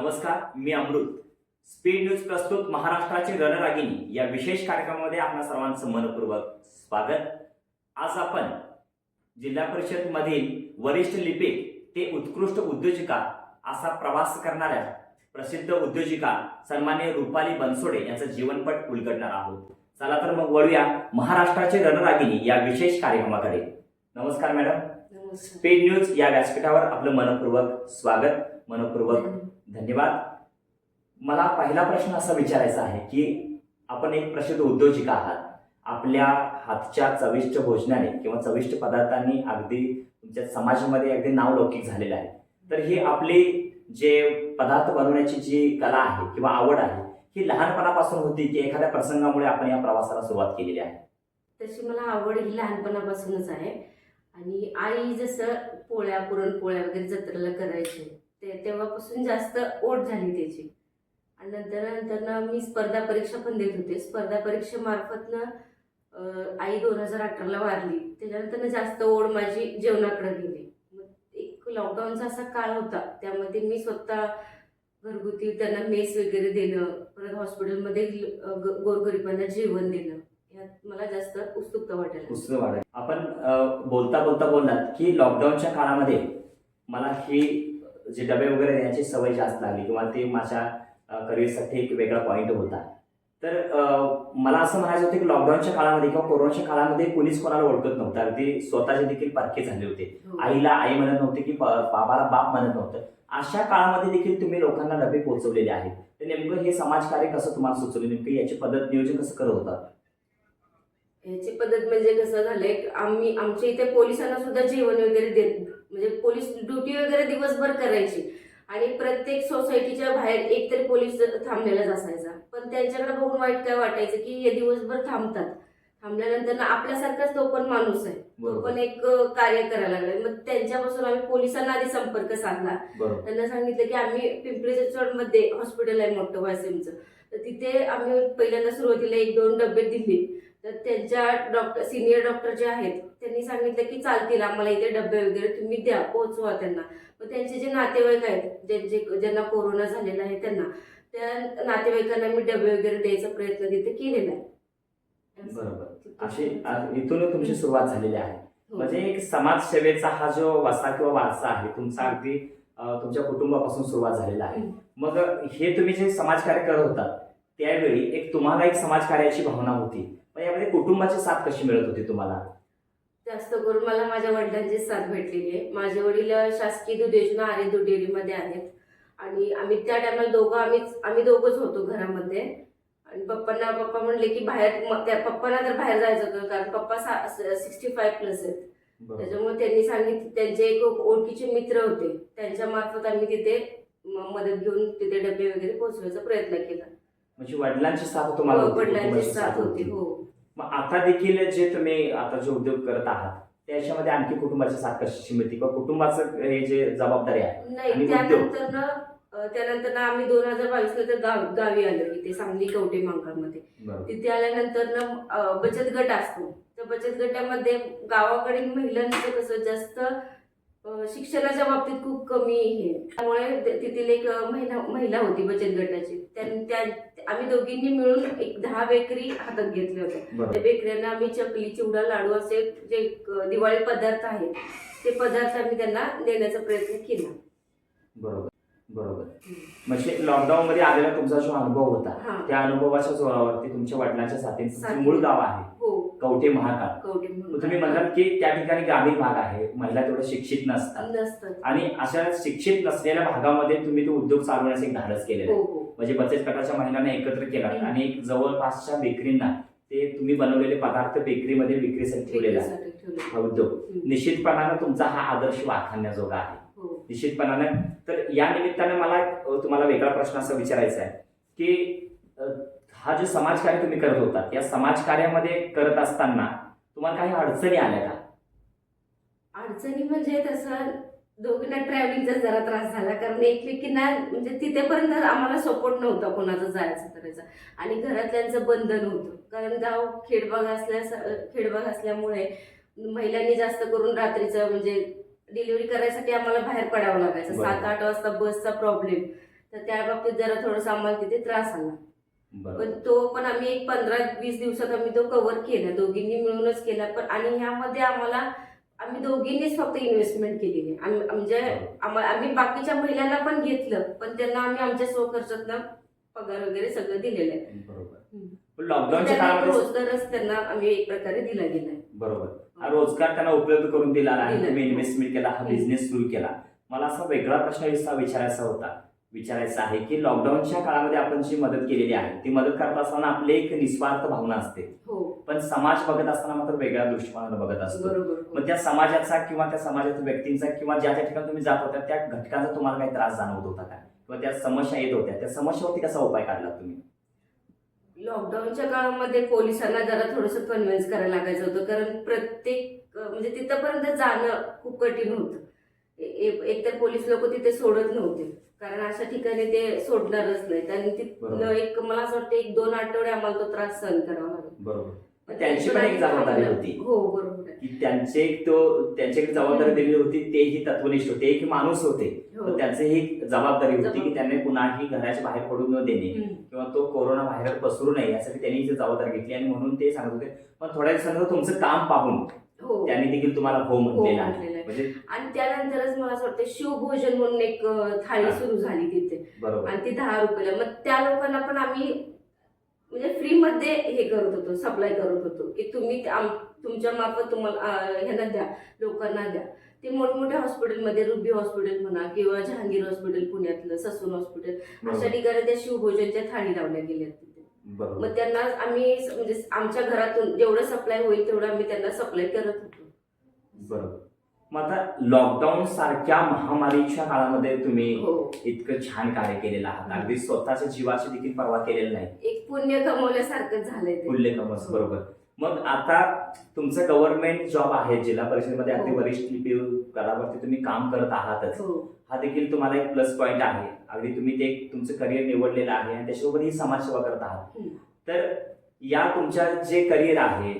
नमस्कार मी अमृत. Speed news प्रस्तुत महाराष्ट्राची रणरागिणी. या विशेष कार्यक्रमामध्ये आपल्या सर्वांचं मनपूर्वक स्वागत. आज आपण जिल्हा परिषद मधील वरिष्ठ लिपिक ते उत्कृष्ट उद्योजिका असा प्रवास करणाऱ्या प्रसिद्ध उद्योजिका सन्मान्य रुपाली बनसोडे यांचं जीवनपट उलगडणार आहोत. चला तर मग वळूया महाराष्ट्राची रणरागिणी या विशेष कार्यक्रमाकडे. नमस्कार मॅडम. स्पीड न्यूज या व्यासपीठावर आपलं मनपूर्वक स्वागत मनपूर्वक धन्यवाद. मला पहिला प्रश्न असा विचारायचा आहे की आपण एक प्रसिद्ध उद्योजिका आहात. आपल्या हातच्या चविष्ट भोजनाने किंवा चविष्ट पदार्थांनी अगदी तुमच्या समाजामध्ये अगदी नावलौकिक झालेलं आहे. तर ही आपली जे पदार्थ बनवण्याची जी कला आहे किंवा आवड आहे ही लहानपणापासून होती की एखाद्या प्रसंगामुळे आपण या प्रवासाला सुरुवात केलेली आहे? तशी मला आवड ही लहानपणापासूनच आहे. आणि आई जसं पोळ्या पुरणपोळ्या वगैरे जत्रेला करायची ते तेव्हापासून जास्त ओढ झाली त्याची. आणि नंतर नंतर ना मी स्पर्धा परीक्षा पण देत होते. स्पर्धा परीक्षेमार्फतनं आई दोन हजार अठराला वारली. त्याच्यानंतर जास्त ओढ माझी जेवणाकडे गेली. मग एक लॉकडाऊनचा असा काळ होता. त्यामध्ये मी स्वतः घरगुती त्यांना मेस वगैरे देणं परत हॉस्पिटलमध्ये ग- गोरगरिबांना जेवण देणं यात मला जास्त उत्सुकता वाटायला उत्सुक वाटायला आपण बोलता बोलता बोललात की लॉकडाऊनच्या काळामध्ये मला ही जे डबे वगैरे देण्याची सवय जास्त लागली किंवा ते माझ्या करिअरसाठी एक वेगळा पॉईंट होता. तर मला असं म्हणायचं होतं की लॉकडाऊनच्या काळामध्ये किंवा कोरोनाच्या काळामध्ये कोणीच कोणाला ओळखत नव्हतं. अगदी स्वतःचे देखील पारखे झाले होते. हो. आईला आई म्हणत नव्हते की बाबाला बाप म्हणत नव्हतं. अशा काळामध्ये देखील तुम्ही लोकांना डबे पोहोचवलेले आहेत. तर नेमकं हे समाजकार्य कसं तुम्हाला सुचवलं? नेमकं याची पद्धत नियोजन कसं करत होता? ह्याची पद्धत म्हणजे कसं झालंय आम्ही आमच्या इथे पोलिसांना सुद्धा जेवण वगैरे देत म्हणजे पोलीस ड्युटी वगैरे दिवसभर करायची. आणि प्रत्येक सोसायटीच्या बाहेर एक तरी पोलीस थांबलेलाच असायचा. पण त्यांच्याकडे बघून वाईट काय वाटायचं की हे दिवसभर थांबतात. थांबल्यानंतर ना आपल्यासारखाच तो पण माणूस आहे. तो पण एक कार्य करायला लागलाय. मग त्यांच्यापासून आम्ही पोलिसांना आधी संपर्क साधला. त्यांना सांगितलं की आम्ही पिंपरी चिंचवडमध्ये हॉस्पिटल आहे मोठं वासिमचं तर तिथे आम्ही पहिल्यांदा सुरुवातीला एक दोन डबे दिले. तर त्यांच्या डॉक्टर सिनियर डॉक्टर जे आहेत त्यांनी सांगितलं की चालतील आम्हाला इथे डबे वगैरे तुम्ही द्या पोहोचवा त्यांना. मग त्यांचे जे नातेवाईक आहेत ज्यांचे ज्यांना कोरोना झालेला आहे त्यांना त्या नातेवाईकांना मी डबे वगैरे द्यायचा प्रयत्न तिथे केलेला आहे. बरोबर. आ- इथून तुमची सुरुवात झालेली आहे. हो. म्हणजे एक समाजसेवेचा हा जो वसा किंवा वारसा आहे तुमचा अगदी तुमच्या कुटुंबापासून सुरुवात झालेला आहे. मग हे तुम्ही जे समाजकार्य करत होता त्यावेळी एक तुम्हाला एक समाजकार्याची भावना होती. यामध्ये कुटुंबाची साथ कशी मिळत होती तुम्हाला? जास्त करून मला माझ्या वडिलांची साथ भेटलेली आहे. माझे वडील शासकीय दूध योजना आर्य दूध डेअरीमध्ये आहेत. आणि आम्ही त्या टायमाला दोघं आम्हीच आम्ही दोघंच होतो घरामध्ये. आणि पप्पांना पप्पा म्हणले की बाहेर म- त्या पप्पांना तर बाहेर जायचं होतं कारण पप्पा सिक्स्टी फाय प्लस आहेत. त्याच्यामुळे त्यांनी सांगितलं त्यांचे एक ओळखीचे मित्र होते. त्यांच्या मार्फत आम्ही तिथे मदत घेऊन तिथे डबे वगैरे पोहोचवायचा प्रयत्न केला. म्हणजे वडिलांची साथ तुम्हाला हो, होती, वडिलांची साथ होती. हो. मग आता देखील जे तुम्ही आता जे उद्योग करत आहात त्याच्यामध्ये आणखी कुटुंबाची साथ कशी मिळते किंवा कुटुंबाचं हे जे जबाबदारी आहे आणि नाही उद्योग? त्यानंतर ना अं, त्यानंतर ना आम्ही दोन हजार बावीस नंतर गाव गावी आलो इथे सांगली कवटे मांगामध्ये बरोबर. तिथे आल्यानंतर ना अं, बचत गट असतो. त्या बचत गटामध्ये गावाकडील महिलांचं कसं जास्त अं, शिक्षणाच्या बाबतीत खूप कमी हे त्यामुळे ते- तेथील एक अं, महिला महिला होती बचत गटाची. त्यां- त्या आम्ही दोघींनी मिळून एक दहा बेकरी हातात घेतले होते. त्या बेकऱ्यांना आम्ही चकली चिवडा लाडू असे जे दिवाळी पदार्थ आहेत ते पदार्थ आम्ही त्यांना देण्याचा प्रयत्न केला. बरोबर बरोबर. म्हणजे लॉकडाऊन मध्ये आलेला तुमचा जो अनुभव होता हा. त्या अनुभवाच्या जोरावरती तुमच्या वडिलांच्या साथीने. मूळ गाव आहे हो. कवठे महाकाळ तुम्ही म्हणाल की त्या ठिकाणी ग्रामीण भाग आहे. महिला तेवढं शिक्षित नसतात. आणि अशा शिक्षित नसलेल्या भागामध्ये तुम्ही तो उद्योग चालवण्याचे एक धाडस केलेलं हो आहे. हो म्हणजे बचत गटाच्या महिलांना एकत्र केला हम्म. आणि एक जवळपासच्या बेकरींना ते तुम्ही बनवलेले पदार्थ बेकरीमध्ये विक्रीसाठी ठेवलेला आहे. विक्रीसाठी ठेवले. हा उद्योग. हम्म. निश्चितपणानं तुमचा हा आदर्श वाखाणण्याजोगा आहे. हो. निश्चितपणानं. तर या निमित्तानं मला अ, तुम्हाला वेगळा प्रश्न असा विचारायचा आहे की हा जो समाजकार्य तुम्ही करत होता या समाजकार्यामध्ये करत असताना तुम्हाला काही अडचणी आल्या का? अडचणी म्हणजे तसं दोघींना ट्रॅव्हलिंगचा जरा त्रास झाला कारण एकमेकींना म्हणजे तिथेपर्यंत आम्हाला सपोर्ट नव्हता कोणाचा जायचं करायचं. आणि घरातल्यांचं बंधन होतं. कारण गाव खेडबाग असल्या खेडबाग असल्यामुळे महिलांनी जास्त करून रात्रीचं म्हणजे डिलिव्हरी करायसाठी आम्हाला बाहेर पडावं लागायचं. सात आठ वाजता बसचा प्रॉब्लेम तर त्या बाबतीत जरा थोडंसं आम्हाला तिथे त्रास आला पण तो पण आम्ही एक पंधरा वीस दिवसात आम्ही तो कव्हर केला. दोघींनी मिळूनच केला. पण आणि ह्यामध्ये आम्हाला आम्ही दोघींनीच फक्त इन्व्हेस्टमेंट केलेली. आहे आम्ही म्हणजे आम्हा- आम्ही बाकीच्या महिलांना पण घेतलं. पण त्यांना आम्ही आमच्या स्वखर्चातनं पगार वगैरे सगळं दिलेलं आहे. बरोबर. हम्म. पण लॉकडाऊनच्या काळामध्ये रोजगारच त्यांना आम्ही एक प्रकारे दिला गेलाय बरोबर. हा. रोजगार त्यांना उपलब्ध करून दिला आहे दिला. तुम्ही इन्व्हेस्टमेंट केला हा. बिझनेस सुरू केला. मला असा वेगळा प्रश्न विचा- विचारायचा होता. विचारायचा आहे की लॉकडाऊनच्या काळामध्ये आपण जी मदत केलेली आहे ती मदत करत असताना आपली एक निस्वार्थ भावना असते. हो. पण समाज बघत असताना मात्र वेगळ्या दृष्टिकोनानं बघत असतो. मग त्या समाजाचा किंवा त्या समाजाच्या व्यक्तींचा किंवा ज्या ज्या ठिकाणी तुम्ही जात होत्या त्या घटकांचा तुम्हाला काही त्रास जाणवत होता का? किंवा त्या समस्या येत होत्या त्या समस्यावरती कसा उपाय काढला तुम्ही? लॉकडाऊनच्या काळामध्ये पोलिसांना जरा थोडंसं कन्व्हिन्स करायला लागायचं होतं कारण प्रत्येक म्हणजे तिथपर्यंत जाणं खूप कठीण होतं. एकतर पोलीस लोक तिथे सोडत नव्हते. कारण अशा ठिकाणी ते सोडणारच आणि तिथनं बरोबर. एक मला असं वाटतं एक दोन आठवडे आम्हाला तो त्रास सहन करावा लागला बरोबर पण त्यांची पण एक जबाबदारी होती हो बरोबर आहे. की त्यांचे तो त्यांच्याकडे जबाबदारी दिलेली होती तेही तत्वनिष्ठ होते एक माणूस होते हो. तर त्यांची ही जबाबदारी होती की. त्यांनी कुणाही घराच्या बाहेर पडू न देणे हम्म. किंवा तो कोरोना बाहेर पसरू नये यासाठी त्यांनी ही जबाबदारी घेतली आणि म्हणून ते सांगत होते पण थोड्या दिवसानंतर तुमचं काम पाहून हो त्यांनी देखील तुम्हाला हो हो म्हटलेलं आहे म्हटलेलं आहे. म्हणजे आणि त्यानंतरच मला असं वाटतं शिवभोजन म्हणून एक थाळी. सुरू झाली तिथे. आणि ती दहा रुपयाला. मग त्या लोकांना पण आम्ही म्हणजे फ्रीमध्ये हे करत होतो सप्लाय करत होतो की तुम्ही तुमच्या मार्फत तुम्हाला ह्यांना द्या लोकांना द्या. ते मोठमोठ्या हॉस्पिटलमध्ये रुबी हॉस्पिटल म्हणा किंवा जहांगीर हॉस्पिटल पुण्यातलं ससून हॉस्पिटल अशा ठिकाणी त्या शिवभोजनच्या थाळी लावल्या गेल्या तिथे. मग त्यांना आम्ही म्हणजे आमच्या घरातून जेवढं सप्लाय होईल तेवढं आम्ही त्यांना सप्लाय करत होतो. बरोबर. मग आता लॉकडाऊन सारख्या महामारीच्या काळामध्ये तुम्ही हो. इतकं छान कार्य केलेलं आहात. अगदी स्वतःच्या जीवाची देखील पर्वा केलेली नाही. एक पुण्य कमवल्यासारखं झालंय ते. मूल्य कमस बरोबर. मग आता तुमचं गव्हर्नमेंट जॉब आहे जिल्हा परिषदेमध्ये अगदी हो. वरिष्ठ लिपी पदावरती तुम्ही काम करत आहातच. हो. हा देखील तुम्हाला एक प्लस पॉईंट आहे. अगदी तुम्ही ते तुमचं करिअर निवडलेलं आहे आणि त्याच्यासोबत ही समाजसेवा करत आहात. हम्म. तर या तुमच्या जे करिअर आहे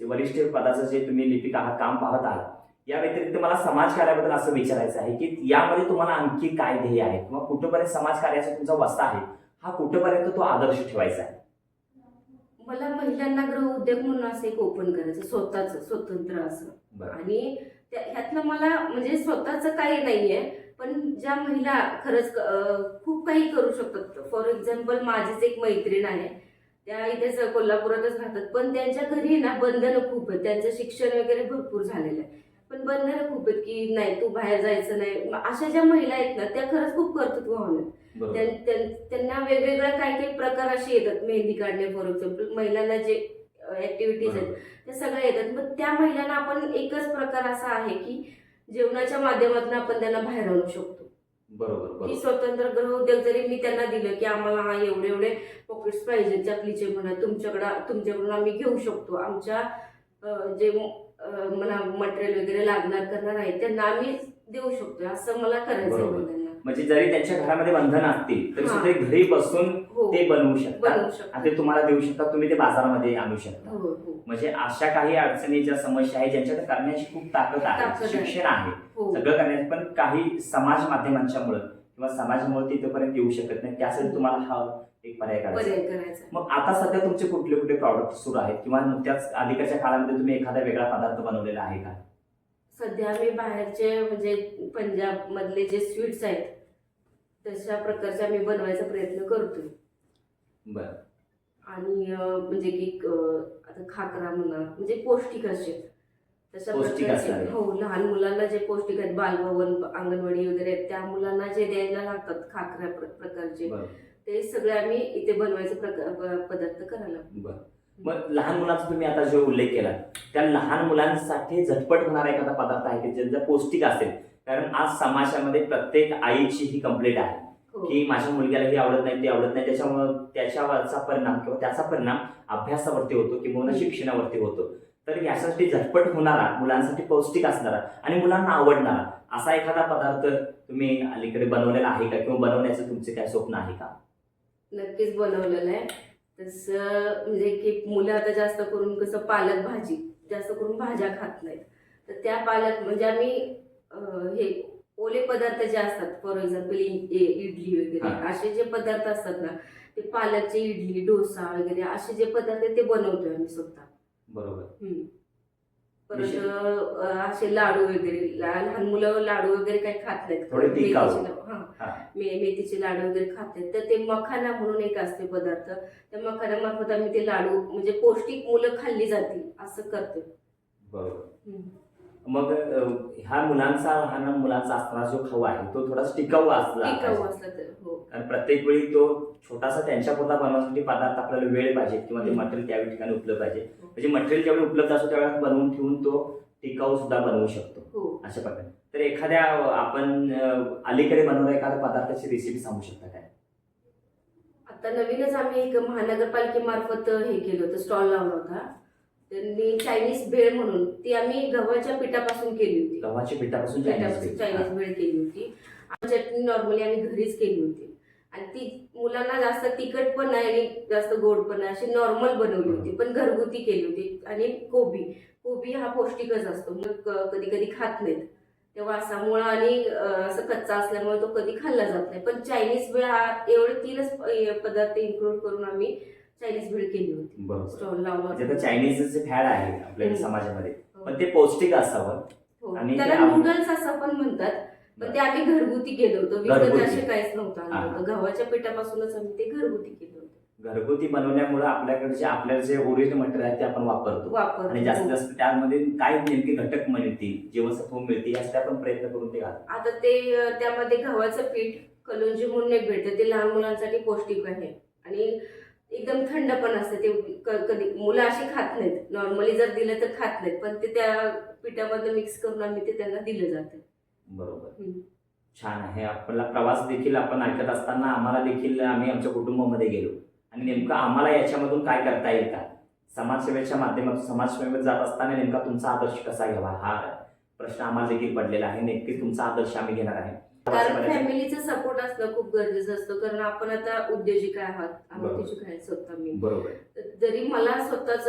जे वरिष्ठ पदाचं जे तुम्ही लिपिक आहात काम पाहत आहात या व्यतिरिक्त मला समाज कार्याबद्दल असं विचारायचं आहे की यामध्ये तुम्हाला आणखी काय ध्येय आहे किंवा कुठंपर्यंत समाज कार्याचा तुमचा वस्ता आहे हा कुठंपर्यंत तो आदर्श ठेवायचा आहे? मला महिलांना गृह उद्योग म्हणून असं एक ओपन करायचं स्वतःच स्वतंत्र असं. आणि ह्यातनं मला म्हणजे स्वतःच काही नाहीये पण ज्या महिला खरंच खूप काही करू शकतात. फॉर एक्झाम्पल माझीच एक मैत्रीण आहे. त्या इथेच कोल्हापुरातच राहतात. पण त्यांच्या घरी ना बंधनं खूप आहेत. त्यांचं शिक्षण वगैरे भरपूर झालेलं आहे. पण बंधनं खूप आहेत की नाही तू बाहेर जायचं नाही. अशा ज्या महिला आहेत ना त्या खरंच खूप त्यां- त्यां- त्यांना वेगवेगळ्या काही काही प्रकार असे येतात मेहंदी काढणे फॉर एक्झाम्पल महिलांना जे ऍक्टिव्हिटीज आहेत. त्या सगळ्या येतात. मग त्या महिलांना आपण एकच प्रकार असा आहे की जेवणाच्या माध्यमातून आपण त्यांना बाहेर आणू शकतो. बरोबर की स्वतंत्र गृह उद्योग जरी मी त्यांना दिलं की आम्हाला हा एवढे एवढे पॉकेट्स पाहिजे चकलीचे म्हणा तुमच्याकडं तुमच्याकडून आम्ही घेऊ शकतो. आमच्या जे म्हणा मटेरियल वगैरे लागणार करणार आहे त्यांना आम्ही देऊ शकतो असं मला करायचं बरोबर. म्हणजे जरी त्यांच्या घरामध्ये बंधन असतील तरी हा. सुद्धा घरी बसून हो. ते बनवू शकतात बनवू शकतो. आणि ते तुम्हाला देऊ शकता तुम्ही ते बाजारामध्ये आणू शकता. हो हो. म्हणजे अशा काही अडचणी ज्या समस्या आहेत ज्यांच्याकडे करण्याची खूप ताकद ताकद आहे. आहे. शिक्षण आहे. हो. सगळं करण्याची पण काही समाज माध्यमांच्यामुळे किंवा समाजामुळे तिथपर्यंत येऊ शकत नाही. त्यासाठी तुम्हाला हा एक पर्याय करायचा मग आता सध्या तुमचे कुठले कुठले प्रॉडक्ट सुरू आहेत? किंवा नुकत्याच अलीकडच्या काळामध्ये तुम्ही एखादा वेगळा पदार्थ बनवलेला आहे का? सध्या मी बाहेरचे म्हणजे पंजाब मधले जे स्वीट्स आहेत तशा प्रकारचे आम्ही बनवायचा प्रयत्न करतोय. बरं. आणि म्हणजे की आता खाकरा म्हणा म्हणजे पौष्टिक असे. तशा पौष्टिक प्रकारचे. हो लहान मुलांना जे पौष्टिक आहेत बालभवन अंगणवाडी वगैरे आहेत त्या मुलांना जे द्यायला लागतात प्र- प्रकारचे ते सगळे आम्ही इथे बनवायचे पदार्थ करायला. मग लहान मुलांचा तुम्ही आता जो उल्लेख केला त्या लहान मुलांसाठी झटपट होणारा एखादा पदार्थ आहे की ज्यांचा पौष्टिक असेल कारण आज समाजामध्ये प्रत्येक आईची ही कंप्लेंट आहे हो. की माझ्या मुलग्याला हे आवडत नाही ते आवडत नाही त्याच्यामुळं त्याच्यावरचा परिणाम किंवा त्याचा परिणाम अभ्यासावरती होतो किंवा शिक्षणावरती होतो. तर यासाठी झटपट होणारा मुलांसाठी पौष्टिक असणारा आणि मुलांना आवडणारा असा एखादा पदार्थ तुम्ही अलीकडे बनवलेला आहे का? किंवा बनवण्याचं तुमचे काय स्वप्न आहे का? नक्कीच बनवलेलं आहे. तसं म्हणजे की मुलं आता जास्त करून कसं पालक भाजी जास्त करून भाज्या खात नाहीत. तर त्या पालक म्हणजे आम्ही हे ओले पदार्थ जे असतात फॉर एक्झाम्पल इडली वगैरे. असे जे पदार्थ असतात ना ते पालकचे इडली डोसा वगैरे असे जे पदार्थ आहेत ते बनवतोय आम्ही स्वतः. बरोबर. परत असे लाडू वगैरे लहान मुलं लाडू वगैरे काही खात नाहीत. थोडे हा. मे- मेथीचे लाडू वगैरे खात नाहीत. तर ते मखाना म्हणून एक असते पदार्थ. त्या मखानामार्फत आम्ही ते लाडू म्हणजे पौष्टिक मुलं खाल्ली जातील असं करतो बरोबर. मग ह्या मुलांचा हा ना मुलांचा असणारा जो खाऊ आहे तो थोडासा टिकाऊ असला हो. कारण प्रत्येक वेळी तो छोटासा त्यांच्यापुरता बनवण्यासाठी पदार्थ आपल्याला वेळ पाहिजे किंवा ते. मटेरियल त्यावेळी ठिकाणी उपलब्ध पाहिजे. म्हणजे मटेरियल जेवढे उपलब्ध असतो त्यावेळेला बनवून ठेवून तो टिकाऊ सुद्धा बनवू शकतो. हो. अशा प्रकारे. तर एखाद्या आपण अलीकडे बनवणाऱ्या एखाद्या पदार्थाची रेसिपी सांगू शकता काय? आता नवीनच आम्ही एक महानगरपालिकेमार्फत हे केलं होतं स्टॉल लावला होता. त्यांनी चायनीज भेळ म्हणून ती आम्ही गव्हाच्या पिठापासून केली होती. गव्हाच्या पिठापासून. चायनीज भेळ. केली होती. चटणी नॉर्मली आम्ही घरीच केली होती. आणि ती मुलांना जास्त तिखट पण नाही आणि जास्त गोड पण नाही. अशी नॉर्मल बनवली होती. पण घरगुती केली होती. आणि कोबी. कोबी हा पौष्टिकच असतो. मग कधी कधी खात नाहीत. त्या वासामुळं आणि अं, असं कच्चा असल्यामुळे तो कधी खाल्ला जात नाही. पण चायनीज भेळ हा एवढे तीनच पदार्थ इन्क्लूड करून आम्ही चायनीज भेळ केली होती. स्टॉल लावला चायनीज फॅड आहे आपल्या हम्म. समाजामध्ये. हो. पण ते पौष्टिक असावं. हो. आणि त्याला नूडल्स असं पण म्हणतात. पण ते आम्ही घरगुती केलं होतं. विकत घरगुती. असे काहीच नव्हतं आणलं हा. होतं गव्हाच्या पिठापासूनच आम्ही ते घरगुती केलं होतं. घरगुती बनवण्यामुळे आपल्याकडचे आपल्याला जे ओरिजिनल मटेरियल आहे ते आपण वापरतो. वापर आणि जास्तीत जास्त त्यामध्ये काय नेमके घटक मिळतील जीवनसत्व मिळतील यासाठी आपण प्रयत्न करून ते घालतो. आता ते अं, त्यामध्ये गव्हाचं पीठ कलोंजी म्हणून एक भेटतं ते लहान मुलांसाठी पौष्टिक आहे. आणि एकदम थंड पण असते. ते क- कधी मुलं अशी खात नाहीत. नॉर्मली जर दिलं तर खात नाहीत. पण ते त्या पिठामध्ये मिक्स करून आम्ही ते त्यांना दिलं जातं. बरोबर. छान आहे. आपला प्रवास देखील आपण ऐकत असताना आम्हाला देखील आम्ही आमच्या कुटुंबामध्ये गेलो. आणि नेमकं आम्हाला याच्यामधून काय करता येईल का समाजसेवेच्या माध्यमातून समाजसेवेत जात असताना नेमका तुमचा आदर्श कसा घ्यावा? हा प्रश्न आम्हाला देखील पडलेला आहे. नक्कीच तुमचा आदर्श आम्ही घेणार आहे. कारण फॅमिलीचा सपोर्ट असणं खूप गरजेचं असतं. कारण आपण आता उद्योजिका आहात. उद्योजिका आहे स्वतः मी. बरोबर. जरी मला स्वतःच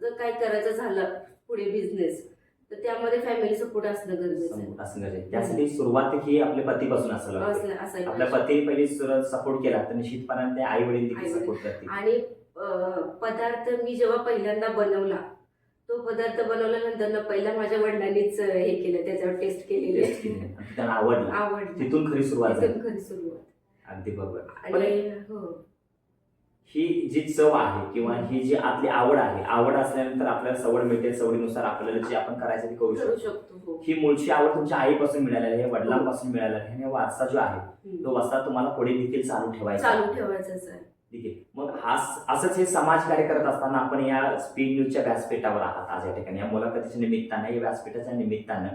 जर काय करायचं झालं पुढे बिझनेस तर त्यामध्ये फॅमिली सपोर्ट असणं गरजेचं आहे. असं गरजेचं आहे. त्यासाठी सुरुवात ही आपल्या पतीपासून असायला लागते. आपल्या पाहिजे. पतीने पहिली सपोर्ट केला तर निश्चितपणाने ते आई वडील देखील आई-वडील. सपोर्ट करतील. आणि अं, पदार्थ मी जेव्हा पहिल्यांदा बनवला तो पदार्थ बनवल्यानंतर ना पहिला माझ्या वडिलांनीच हे केलं त्याच्यावर टेस्ट केलेली. Taste केली. आणि त्यांना आवडला. आवडली. तिथून खरी सुरुवात झाली. तिथून खरी सुरुवात. अगदी बरोबर. पण आणि हो. ही जी चव आहे किंवा ही जी आपली आवड आहे आवड असल्यानंतर आपल्याला सवड मिळते सवडीनुसार आपल्याला जे आपण करायचं ते करू शकतो हो ही मूळची आवड तुमच्या आईपासून मिळालेली आहे वडिलांपासून मिळालेला आहे आणि वारसा जो आहे. तो वारसा तुम्हाला पुढे देखील चालू ठेवायचा. चालू ठेवायचंच आहे ठीक आहे मग हा असंच हे समाज कार्य करत असताना आपण या स्पीड न्यूजच्या व्यासपीठावर आहात आज या ठिकाणी या मुलाखतीच्या निमित्तानं या व्यासपीठाच्या निमित्तानं.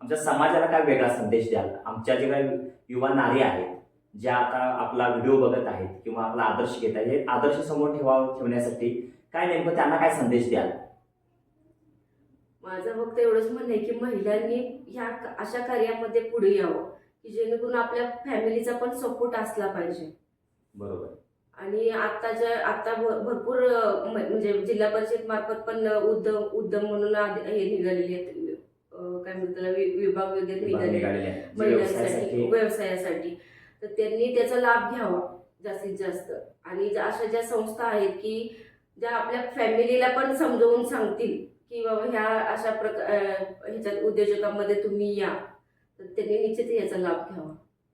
आमच्या समाजाला काय वेगळा संदेश द्याल आमच्या जे काही युवा नारी आहेत ज्या आता आपला व्हिडिओ बघत आहेत किंवा आपला आदर्श घेत आहेत आदर्श समोर ठेवा ठेवण्यासाठी काय नेमकं त्यांना काय संदेश द्याल? माझं फक्त एवढंच म्हणणं आहे की महिलांनी ह्या अशा कार्यामध्ये पुढे यावं की जेणेकरून आपल्या फॅमिलीचा पण सपोर्ट असला पाहिजे. बरोबर. आणि आताच्या आता भरपूर म्हणजे जिल्हा परिषद मार्फत पण उद्यम उद्यम म्हणून हे निघालेले आहेत. काय म्हणतात विभाग वगैरे निघालेले. जे महिलांसाठी व्यवसायासाठी. तर त्यांनी त्याचा लाभ घ्यावा जास्तीत जास्त आणि ज्या- अशा ज्या संस्था आहेत की ज्या आपल्या फॅमिलीला पण समजावून सांगतील की बाबा ह्या अशा प्रकार ह्याच्यात उद्योजकांमध्ये तुम्ही या तर त्यांनी निश्चित याचा लाभ घ्यावा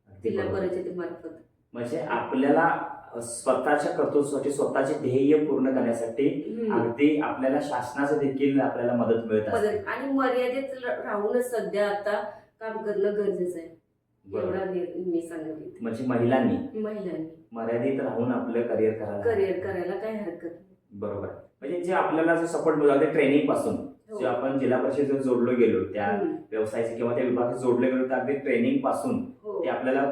जिल्हा. परिषदेमार्फत म्हणजे आपल्याला स्वतःच्या कर्तृत्वासाठी स्वतःचे ध्येय पूर्ण करण्यासाठी. अगदी आपल्याला शासनाचं देखील आपल्याला मदत मिळत आणि मर्यादित राहूनच सध्या आता काम करणं गरजेचं आहे. एवढा मी सांगितलं म्हणजे महिलांनी महिलांनी. मर्यादित राहून आपलं करिअर करायला करिअर करायला काही हरकत नाही. बरोबर. म्हणजे जे आपल्याला जो सपोर्ट मिळाला ते ट्रेनिंगपासून. हो. जे आपण जिल्हा परिषद जोडलो गेलो त्या हम्म. व्यवसायाचे किंवा त्या विभागात जोडले गेलो तर अगदी ट्रेनिंगपासून हो. ते आपल्याला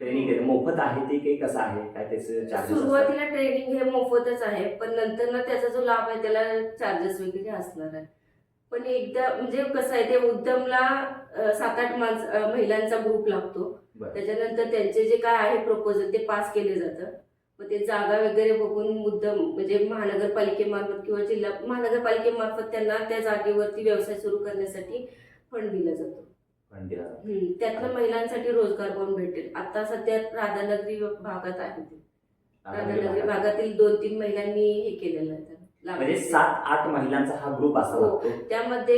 ट्रेनिंग देते. मोफत आहे ते काही कसं आहे? काय त्याचे चार्जेस सुरुवातीला ट्रेनिंग हे मोफतच आहे पण नंतर ना त्याचा जो लाभ आहे त्याला चार्जेस वगैरे असणार आहे पण एकदा म्हणजे कसं आहे ते उद्यमला सात आठ माणस महिलांचा ग्रुप लागतो. त्याच्यानंतर त्यांचे जे काय आहे प्रपोजल ते पास केले जातं मग ते जागा वगैरे बघून उद्यम म्हणजे महानगरपालिकेमार्फत किंवा जिल्हा महानगरपालिकेमार्फत त्यांना त्या जागेवरती व्यवसाय सुरू करण्यासाठी फंड दिला जातो. त्यातनं महिलांसाठी रोजगार पण भेटेल. आता सध्या राधानगरी भागात आहे ते. राधानगरी भागातील दोन तीन महिलांनी हे केलेलं आहे. म्हणजे. सात आठ महिलांचा हा ग्रुप असा हो. लागतो त्यामध्ये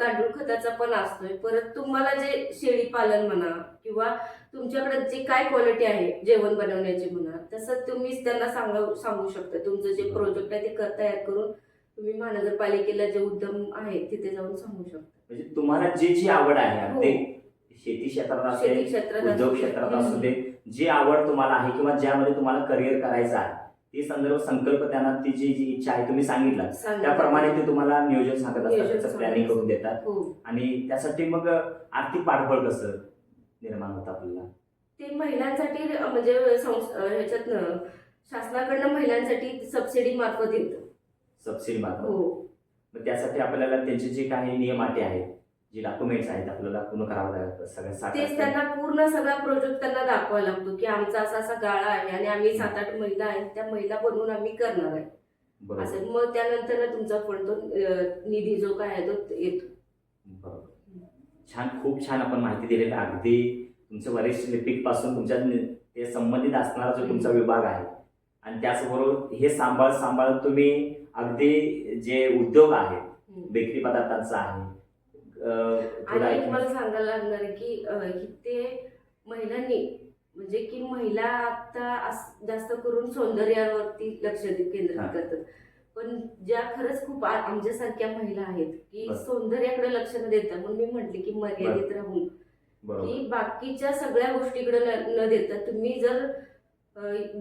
गांडूळ खताचा पण असतोय परत तुम्हाला जे शेळी पालन म्हणा किंवा तुमच्याकडे जे काय क्वालिटी आहे जेवण बनवण्याची म्हणा तसं तुम्ही त्यांना सांगू सांगू शकता तुमचं जे प्रोजेक्ट आहे ते कर तयार करून तुम्ही महानगरपालिकेला जे उद्यम आहे तिथे जाऊन सांगू शकता म्हणजे तुम्हाला जी जी आवड आहे हो. ते शेती क्षेत्रात असेल क्षेत्रात उद्योग. क्षेत्रात असू दे जी आवड तुम्हाला आहे किंवा ज्यामध्ये तुम्हाला करिअर करायचं आहे ती संदर्भ संकल्प त्यांना ती जी इच्छा आहे तुम्ही सांगितलं. सांगा. त्याप्रमाणे ते तुम्हाला नियोजन सांगत असतात त्याचं प्लॅनिंग करून. देतात. हो. आणि त्यासाठी मग आर्थिक पाठबळ कसं निर्माण होतं आपल्याला? ते महिलांसाठी म्हणजे ह्याच्यातनं शासनाकडनं महिलांसाठी सबसिडी मार्फत येतं. सबसिडी मार्फत. हो. मग त्यासाठी आपल्याला त्यांचे जे काही नियम अटी आहेत जे डॉक्युमेंट्स आहेत आपल्याला पूर्ण करावं लागतं. सगळ्या सात तेच त्यांना पूर्ण सगळा प्रोजेक्ट त्यांना दाखवावा लागतो की आमचा असा असा गाळा आहे आणि आम्ही सात आठ महिला आहेत त्या महिला बनवून आम्ही करणार आहे. बरोबर. असं मग त्यानंतर तुमचा फंड तो अं, निधी जो काय आहे तो येतो. बरोबर. छान खूप छान आपण माहिती दिलेली. आहे. अगदी तुमचं वरिष्ठ लिपिकपासून तुमच्या नि- ते संबंधित असणारा जो तुमचा विभाग आहे आणि त्याचबरोबर हे सांभाळ सांभाळ तुम्ही अगदी जे उद्योग आहेत हम्म. बेकरी पदार्थांचा आहे आणि मला सांगायला लागणार आहे की ते महिलांनी म्हणजे की महिला आता जास्त करून सौंदर्यावरती लक्ष केंद्रित. करतात पण ज्या खरंच खूप आमच्यासारख्या महिला आहेत की. सौंदर्याकडे लक्ष न देता म्हणून मी म्हटले की मर्यादित राहून की बाकीच्या सगळ्या गोष्टीकडे न देता तुम्ही जर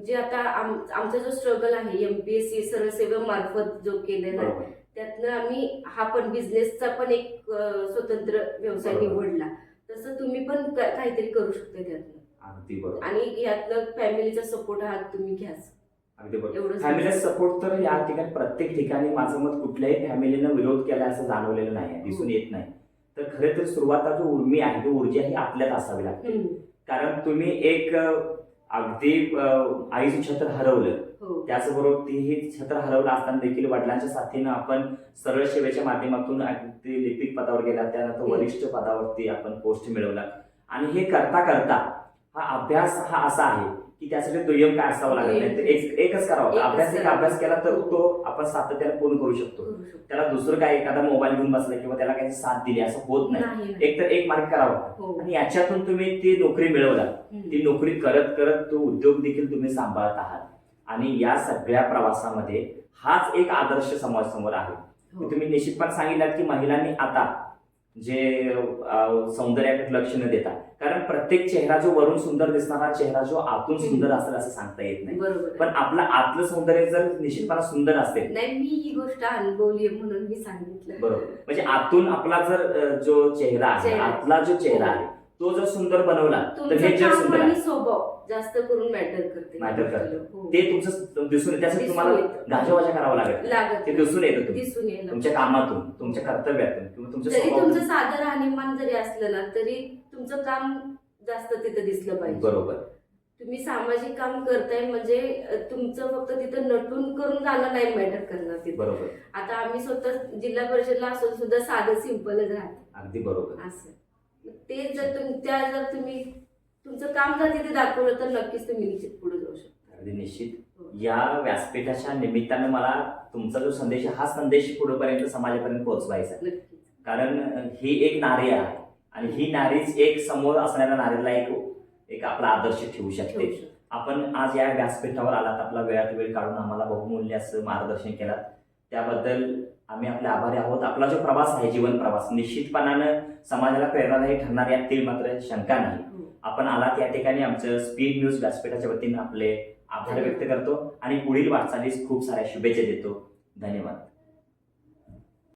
जे आता आम- आमचा जो स्ट्रगल आहे एमपीएससी सरळ सेवा मार्फत जो केलेला आहे त्यातनं आम्ही हा पण बिझनेसचा पण एक स्वतंत्र व्यवसाय. निवडला. तसं तुम्ही पण काहीतरी करू शकता त्यातनं. आणि यातनं फॅमिलीचा सपोर्ट हा तुम्ही घ्याच अगदी बरोबर. एवढंच फॅमिली सपोर्ट तर या ठिकाणी प्रत्येक ठिकाणी माझं मत कुठल्याही फॅमिलीनं विरोध केला असं जाणवलेलं नाही दिसून येत नाही. तर खरे तर सुरुवात जो उर्मी आहे ती ऊर्जा ही आपल्यात असावी लागते. कारण तुम्ही एक अगदी आईचं छत्र हरवलं. हो त्याचबरोबर तीही छत्र हरवलं असताना देखील वडिलांच्या साथीनं आपण सरळ सेवेच्या माध्यमातून अगदी लिपिक पदावर गेला त्यानंतर. वरिष्ठ पदावरती आपण पोस्ट मिळवला. आणि हे करता करता हा अभ्यास हा असा आहे की त्यासाठी दुय्यम काय असावं लागत नाही. तर एक एकच करावा अभ्यास एक. अभ्यास केला तर तो आपण सातत्याने पूर्ण करू शकतो. त्याला दुसरं काय एखादा मोबाईल घेऊन बसला किंवा त्याला काही साथ दिली असं होत नाही. एक तर एक मार्ग करावा हो. आणि याच्यातून तुम्ही ती नोकरी मिळवला. ती नोकरी करत करत तो उद्योग देखील तुम्ही सांभाळत आहात. आणि या सगळ्या प्रवासामध्ये हाच एक आदर्श समाज समोर आहे हो. तुम्ही निश्चितपणे सांगितलं की महिलांनी आता जे सौंदर्याकडे लक्ष न देता कारण प्रत्येक चेहरा जो वरून सुंदर दिसणारा चेहरा जो आतून सुंदर असेल असं सांगता येत नाही. पण आपलं आतलं सौंदर्य जर निश्चितपणे सुंदर असेल नाही मी ही गोष्ट अनुभवली म्हणून मी सांगितलं बरोबर म्हणजे आतून आपला जर जो चेहरा आहे. आतला जो चेहरा हो. आहे तो जर सुंदर बनवला तर हे जग सुंदर आहे. स्वभाव जास्त करून मॅटर करते. Matter करते. हो. ते तुमचं दिसून येतं. त्यासाठी दिसून तुम्हाला येतं. गाजावाजा करावा लागेल. लागत ते नाही. दिसून येतं दिसून येईल तुमच्या कामातून तुमच्या कर्तव्यातून किंवा तुमच्या जरी स्वभावातून. तुमचं साधं राहणीमान जरी असलं ना तरी तुमचं काम जास्त तिथं दिसलं पाहिजे. बरोबर. तुम्ही सामाजिक काम करताय म्हणजे अ, तुमचं फक्त तिथं नटून करून जाणं नाही मॅटर करणार तिथं. बरोबर. आता आम्ही स्वतः जिल्हा परिषदला असून सुद्धा साधं सिंपलच राहतो. अगदी बरोबर. असं. ते जर तुम त्या जर तुम्ही तुमचं काम जर तिथे दाखवलं तर नक्कीच तुम्ही निश्चित पुढे जाऊ शकता. अगदी निश्चित. या व्यासपीठाच्या निमित्तानं मला तुमचा जो संदेश हा संदेश पुढेपर्यंत समाजापर्यंत पोहोचवायचा कारण ही एक नारी आहे आणि ही नारीच एक समोर असणाऱ्या नारीला एक एक आपला आदर्श ठेवू शकता. आपण आज या व्यासपीठावर आलात आपला वेळात वेळ काढून आम्हाला बहुमूल्य असं मार्गदर्शन केलं. त्याबद्दल आम्ही आपले आभारी आहोत. आपला जो प्रवास आहे जीवन प्रवास निश्चितपणानं समाजाला प्रेरणादायी ठरणार यातील मात्र शंका नाही. हो. आपण आलात या ठिकाणी आमचं स्पीड न्यूज व्यासपीठाच्या वतीनं आपले आभार व्यक्त करतो आणि पुढील वाटचालीस खूप साऱ्या शुभेच्छा देतो. धन्यवाद.